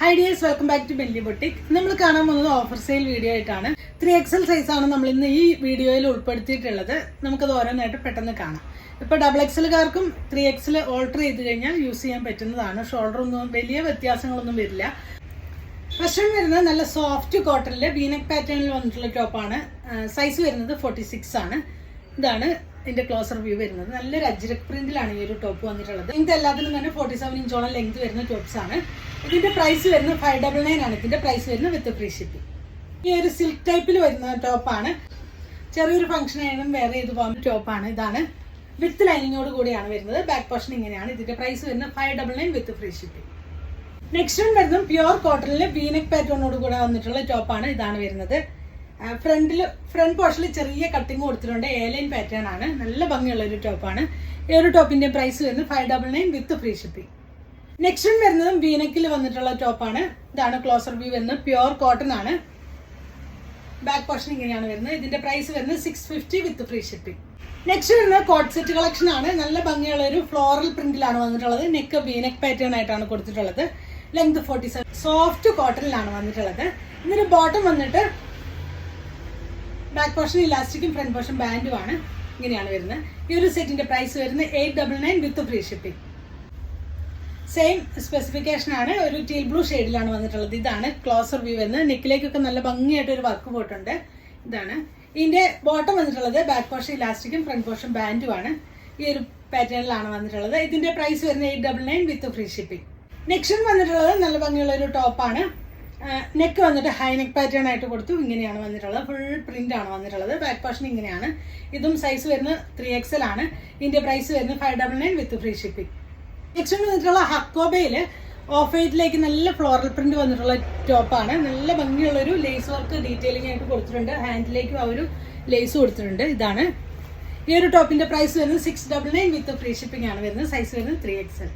Hi dears welcome back to Belly Boutique നമ്മൾ കാണാൻ പോകുന്നത് ഓഫർ സെയിൽ വീഡിയോ ആയിട്ടാണ്. ത്രീ എക്സൽ സൈസ് ആണ് നമ്മൾ ഇന്ന് ഈ വീഡിയോയിൽ ഉൾപ്പെടുത്തിയിട്ടുള്ളത്. നമുക്കത് ഓരോന്നായിട്ട് പെട്ടെന്ന് കാണാം. ഇപ്പോൾ ഡബിൾ എക്സലുകാർക്കും ത്രീ എക്സൽ ഓൾട്ടർ ചെയ്ത് കഴിഞ്ഞാൽ യൂസ് ചെയ്യാൻ പറ്റുന്നതാണ്. ഷോൾഡർ ഒന്നും വലിയ വ്യത്യാസങ്ങളൊന്നും വരില്ല. പ്രശ്നം വരുന്നത് നല്ല സോഫ്റ്റ് കോട്ടണിൽ ബീനക് പാറ്റേണിൽ വന്നിട്ടുള്ള ടോപ്പാണ് സൈസ് വരുന്നത് ഫോർട്ടി സിക്സ് ആണ്. ഇതാണ് ഇതിന്റെ ക്ലോസർ വ്യൂ വരുന്നത്. നല്ലൊരു അജ്രക് പ്രിന്റിലാണ് ഈ ഒരു ടോപ്പ് വന്നിട്ടുള്ളത്. ഇതിന്റെ എല്ലാത്തിനും തന്നെ ഫോർട്ടി സെവൻ ഇഞ്ചോളം ലെങ്ത് വരുന്ന ടോപ്സ് ആണ്. ഇതിന്റെ പ്രൈസ് വരുന്നത് ഫൈവ് ഡബിൾ നയൻ ആണ്. ഇതിന്റെ പ്രൈസ് വരുന്നത് വിത്ത് ഫ്രീ ഷിപ്പിംഗ് ഈ ഒരു സിൽക്ക് ടൈപ്പിൽ വരുന്ന ടോപ്പാണ് ചെറിയൊരു ഫംഗ്ഷൻ ആയാലും വേറെ ചെയ്ത് പോകുന്ന ടോപ്പാണ് ഇതാണ്. വിത്ത് ലൈനിങ്ങോട് കൂടിയാണ് വരുന്നത്. ബാക്ക് പോർഷൻ ഇങ്ങനെയാണ്. ഇതിന്റെ പ്രൈസ് വരുന്നത് five double nine with free shipping next one വരുന്നത് പ്യുവർ കോട്ടണിൽ വീനക് പാറ്റേണോട് കൂടെ വന്നിട്ടുള്ള ടോപ്പാണ് ഇതാണ് വരുന്നത്. ഫ്രണ്ടിൽ ഫ്രണ്ട് പോർഷനിൽ ചെറിയ കട്ടിങ് കൊടുത്തിട്ടുണ്ട്. എയർലൈൻ പാറ്റേൺ ആണ്. നല്ല ഭംഗിയുള്ള ഒരു ടോപ്പാണ് ഈ ഒരു ടോപ്പിന്റെ പ്രൈസ് വരുന്നത് five double nine with free shipping next വരുന്നതും വീനക്കിൽ വന്നിട്ടുള്ള ടോപ്പാണ് ഇതാണ് ക്ലോസർ വ്യൂ വരുന്നത്. പ്യുവർ കോട്ടൺ ആണ്. ബാക്ക് പോർഷൻ ഇങ്ങനെയാണ് വരുന്നത്. ഇതിന്റെ പ്രൈസ് വരുന്നത് six fifty with free shipping next വരുന്നത് കോട്ട് സെറ്റ് കളക്ഷൻ ആണ്. നല്ല ഭംഗിയുള്ള ഒരു ഫ്ലോറൽ പ്രിന്റിലാണ് വന്നിട്ടുള്ളത്. നെക്ക് വീനെക്ക് പാറ്റേൺ ആയിട്ടാണ് കൊടുത്തിട്ടുള്ളത്. ലെങ്ത് ഫോർട്ടി സെവൻ സോഫ്റ്റ് കോട്ടണിലാണ് വന്നിട്ടുള്ളത്. ഇന്നൊരു ബോട്ടം വന്നിട്ട് ബാക്ക് പോർഷൻ ഇലാസ്റ്റിക്കും ഫ്രണ്ട് പോർഷൻ ബാൻഡുമാണ് ഇങ്ങനെയാണ് വരുന്നത്. ഈ ഒരു സെറ്റിന്റെ പ്രൈസ് വരുന്നത് eight double nine with free shipping same specification ആണ്. ഒരു ടീൽ ബ്ലൂ ഷെയ്ഡിലാണ് വന്നിട്ടുള്ളത്. ഇതാണ് ക്ലോസർ വ്യൂ എന്ന്. നെക്കിലേക്കൊക്കെ നല്ല ഭംഗിയായിട്ട് ഒരു വർക്ക് പോയിട്ടുണ്ട്. ഇതാണ്. ഇതിന്റെ ബോട്ടം വന്നിട്ടുള്ളത് ബാക്ക് പോർഷൻ ഇലാസ്റ്റിക്കും ഫ്രണ്ട് പോർഷൻ ആണ്. ഈ ഒരു പാറ്റേണിലാണ് വന്നിട്ടുള്ളത്. ഇതിന്റെ പ്രൈസ് വരുന്നത് eight double nine with free shipping next വന്നിട്ടുള്ളത് നല്ല ഭംഗിയുള്ള ഒരു ടോപ്പാണ് നെക്ക് വന്നിട്ട് ഹൈ നെക്ക് പാറ്റേൺ ആയിട്ട് കൊടുത്തു. ഇങ്ങനെയാണ് വന്നിട്ടുള്ളത്. ഫുൾ പ്രിന്റ് ആണ് വന്നിട്ടുള്ളത്. ബാക്ക് പോർഷൻ ഇങ്ങനെയാണ്. ഇതും സൈസ് വരുന്നത് ത്രീ എക്സൽ ആണ്. ഇതിന്റെ പ്രൈസ് വരുന്നത് five double nine with free shipping next വന്നിട്ടുള്ള ഹക്കോബയിൽ ഓഫ് വൈറ്റിലേക്ക് നല്ല ഫ്ലോറൽ പ്രിന്റ് വന്നിട്ടുള്ള ടോപ്പാണ് നല്ല ഭംഗിയുള്ള ഒരു ലേസ് വർക്ക് ഡീറ്റെയിലിംഗ് ആയിട്ട് കൊടുത്തിട്ടുണ്ട്. ഹാൻഡിലേക്കും ആ ഒരു ലേസ് കൊടുത്തിട്ടുണ്ട്. ഇതാണ്. ഈ ഒരു ടോപ്പിന്റെ പ്രൈസ് വരുന്നത് six double nine with free shipping ആണ്. വരുന്നത് സൈസ് വരുന്നത് ത്രീ എക്സൽ